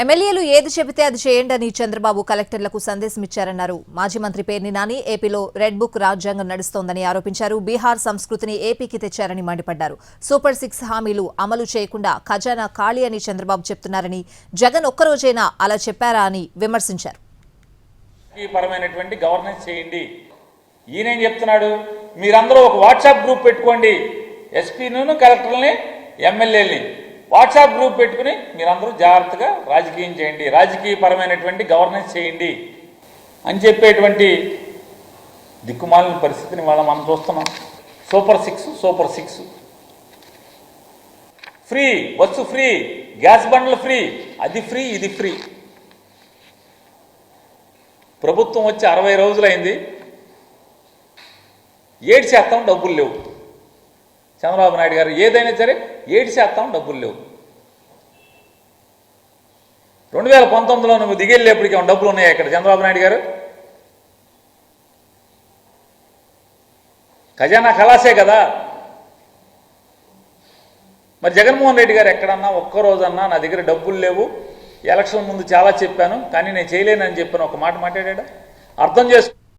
ఎమ్మెల్యేలు ఏది చెబితే అది చేయండి అని చంద్రబాబు కలెక్టర్లకు సందేశం ఇచ్చారన్నారు మాజీ మంత్రి పేర్ని నాని ఏపీలో రెడ్ బుక్ రాజ్యాంగం నడుస్తోందని ఆరోపించారు. బీహార్ సంస్కృతిని ఏపీకి తెచ్చారని మండిపడ్డారు. సూపర్ సిక్స్ హామీలు అమలు చేయకుండా ఖజానా ఖాళీ అని చంద్రబాబు చెప్తున్నారని జగన్ ఒక్కరోజైనా అలా చెప్పారా అని విమర్శించారు. పరమైనటువంటి గవర్నెన్స్ చేయండి. ఈయనేం చెప్తున్నాడు? మీరందరూ ఒక వాట్సాప్ గ్రూప్ పెట్టుకోండి. ఎస్పీను కలెక్టర్ని ఎమ్మెల్యేని వాట్సాప్ గ్రూప్ పెట్టుకుని మీరందరూ జాగ్రత్తగా రాజకీయం చేయండి రాజకీయపరమైనటువంటి గవర్నెన్స్ చేయండి అని చెప్పేటువంటి దిక్కుమాలిన పరిస్థితిని వాళ్ళ మనం చూస్తున్నాం. Super six super six. Free bus free gas బండ్లు ఫ్రీ అది ఫ్రీ ఇది ఫ్రీ. ప్రభుత్వం వచ్చి అరవై రోజులైంది. ఏడు శాతం డబ్బులు లేవు. చంద్రబాబు నాయుడు గారు ఏదైనా సరే ఏడు శాతం డబ్బులు లేవు. రెండు వేల పంతొమ్మిదిలో నువ్వు దిగెళ్ళేప్పటికి డబ్బులు ఉన్నాయా ఇక్కడ చంద్రబాబు నాయుడు గారు? ఖజానా కలాసే కదా. మరి జగన్మోహన్ రెడ్డి గారు ఎక్కడన్నా ఒక్కరోజన్నా నా దగ్గర డబ్బులు లేవు. ఎలక్షన్ ముందు చాలా చెప్పాను కానీ నేను చేయలేనని చెప్పాను ఒక మాట మాట్లాడా అర్థం చేసుకో